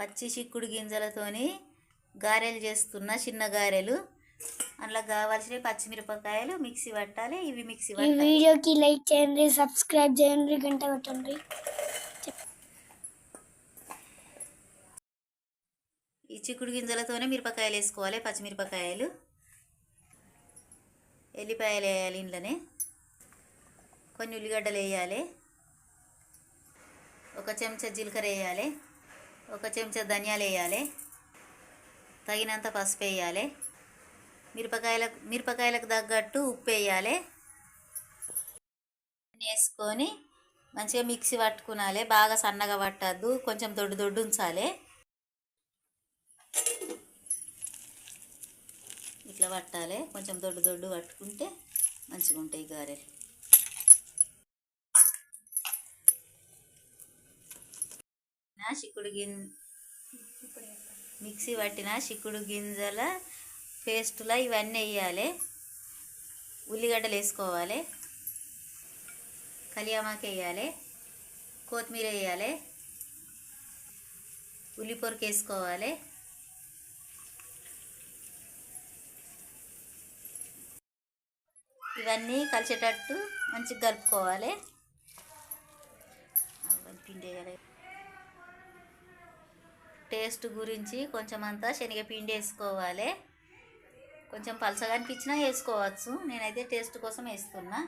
పచ్చి చిక్కుడు గింజలతోని గారెలు చేస్తున్న చిన్న గారెలు. అందులో కావాల్సిన పచ్చిమిరపకాయలు మిక్సీ పట్టాలి ఇవి మిక్సీ ఈ పట్టాలి. వీడియోకి లైక్ చేయండి సబ్స్క్రైబ్ చేయండి గంట కొట్టండి. ఈ చిక్కుడు గింజలతోనే మిరపకాయలు వేసుకోవాలి పచ్చిమిరపకాయలు. ఎల్లిపాయలు వేయాలి ఇంట్లోనే. కొన్ని ఉల్లిగడ్డలు వేయాలి. ఒక చెంచా జీలకర్ర వేయాలి. ఒక చెంచా ధనియాలు వేయాలి. తగినంత పసుపు వేయాలి. మిరపకాయలకు మిరపకాయలకు తగ్గట్టు ఉప్పు వేయాలి. వేసుకొని మంచిగా మిక్సీ పట్టుకునాలి. బాగా సన్నగా పట్టద్దు. కొంచెం దొడ్డు దొడ్డు ఉంచాలి. ఇట్లా పట్టాలి. కొంచెం దొడ్డు దొడ్డు పట్టుకుంటే మంచిగా ఉంటాయి గారెలు. చిక్కుడు గిం మిక్సీ పట్టిన చిక్కుడు గింజల పేస్టులా ఇవన్నీ వేయాలి ఉల్లిగడ్డలు వేసుకోవాలి. కలియామాకు వేయాలి కొత్తిమీర వేయాలి ఉల్లిపొరకు వేసుకోవాలి. ఇవన్నీ కలిసేటట్టు మంచిగా కలుపుకోవాలి. పిండి వేయాలి. టేస్ట్ గురించి కొంచెం అంతా శనగపిండి వేసుకోవాలి. కొంచెం పలసగా అనిపించినా వేసుకోవచ్చు. నేనైతే టేస్ట్ కోసం వేస్తున్నా.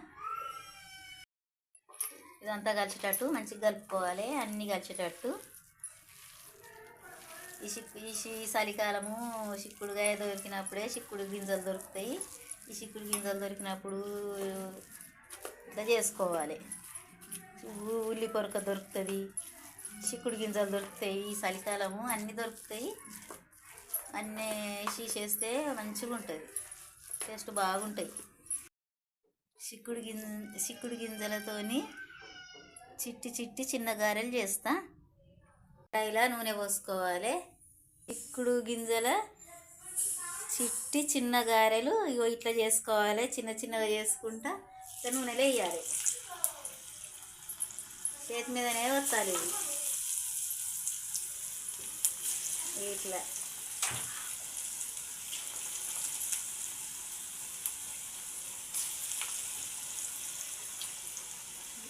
ఇదంతా కలిసేటట్టు మంచిగా కలుపుకోవాలి. అన్నీ కలిసేటట్టు. ఈ చిక్కు ఈ చలికాలము చిక్కుడుగాయ దొరికినప్పుడే చిక్కుడు గింజలు దొరుకుతాయి. ఈ చిక్కుడు గింజలు దొరికినప్పుడు ఇట్లా చేసుకోవాలి. ఉల్లి పొరక దొరుకుతుంది. చిక్కుడు గింజలు దొరుకుతాయి ఈ చలికాలము అన్నీ దొరుకుతాయి. అన్నీ వేసి చేస్తే మంచిగా ఉంటుంది. టేస్ట్ బాగుంటాయి చిక్కుడు గిం చిక్కుడు గింజలతోని చిట్టి చిట్టి చిన్న గారెలు చేస్తా. ఇలా నూనె పోసుకోవాలి. చిక్కుడు గింజల చిట్టి చిన్న గారెలు ఇగో ఇట్లా చేసుకోవాలి. చిన్న చిన్నగా చేసుకుంటా ఇట్లా నూనెలో వేయాలి. చేతి మీదనే వస్తాలి ఇది ఇట్లా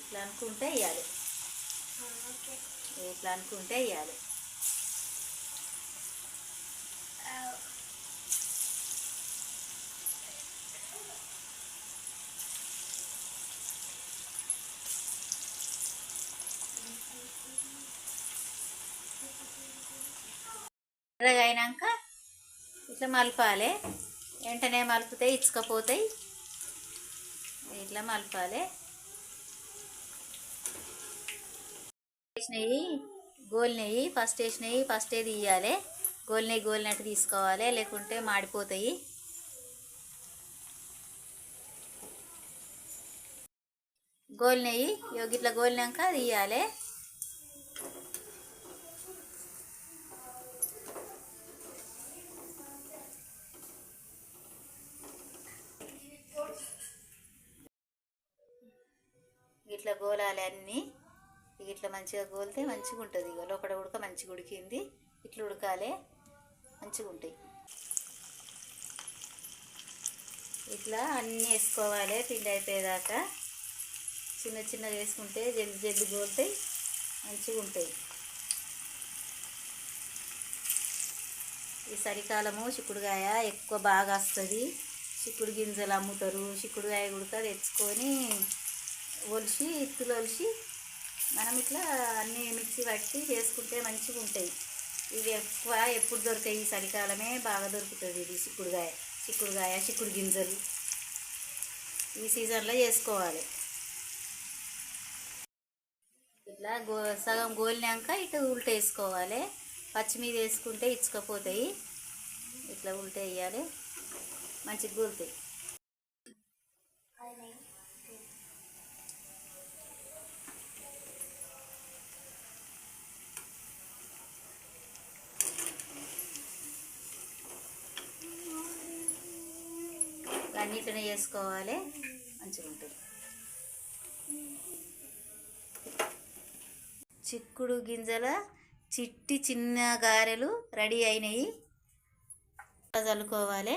ఇట్లా అనుకుంటే వేయాలి ఇట్లా అనుకుంటే వేయాలి ఎర్రగా అయినాక ఇట్లా మలపాలి వెంటనే మలిపితే ఇచ్చుకపోతాయి. ఇట్లా మలపాలి. వేసినవి గోలినవి ఫస్ట్ వేసినవి ఫస్టే తీయాలి. గోలినవి గోలినట్టు తీసుకోవాలి లేకుంటే మాడిపోతాయి. గోలినవి ఇట్లా గోలినాక తీయాలి. ఇట్లా గోలాలి అన్నీ. ఇట్లా మంచిగా గోలితే మంచిగా ఉంటుంది ఇక లోపల ఉడక మంచిగా ఉడికింది. ఇట్లా ఉడకాలి మంచిగా ఉంటాయి ఇట్లా అన్నీ వేసుకోవాలి. పిండి అయిపోయేదాకా చిన్న చిన్నగా వేసుకుంటే జల్ది జల్ది గోలుతాయి మంచిగా ఉంటాయి ఈ చలికాలము చిక్కుడుకాయ ఎక్కువ బాగా వస్తుంది. చిక్కుడు గింజలు అమ్ముతారు. చిక్కుడుకాయ కూడా తెచ్చుకొని ఒలిచి ఇత్తులు ఒలిచి మనం ఇట్లా అన్నీ మిక్సీ పట్టి చేసుకుంటే మంచిగా ఉంటాయి. ఇవి ఎక్కువ ఎప్పుడు దొరికాయి? ఈ చలికాలమే బాగా దొరుకుతుంది ఇది చిక్కుడుకాయ చిక్కుడుకాయ చిక్కుడు గింజలు. ఈ సీజన్లో చేసుకోవాలి. ఇట్లా గో సగం గోలినాక ఇటు ఉల్ట వేసుకోవాలి. పచ్చిమీద వేసుకుంటే ఇచ్చుకపోతాయి. ఇట్లా ఉల్ట వేయాలి. మంచిగా గోలుతాయి. అన్నీ వేసుకోవాలి మంచిగా ఉంటుంది. చిక్కుడు గింజల చిట్టి చిన్న గారెలు రెడీ అయినాయి. చల్లుకోవాలి.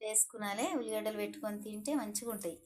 వేసుకునాలి ఉల్లిగడ్డలు పెట్టుకొని తింటే మంచిగా ఉంటాయి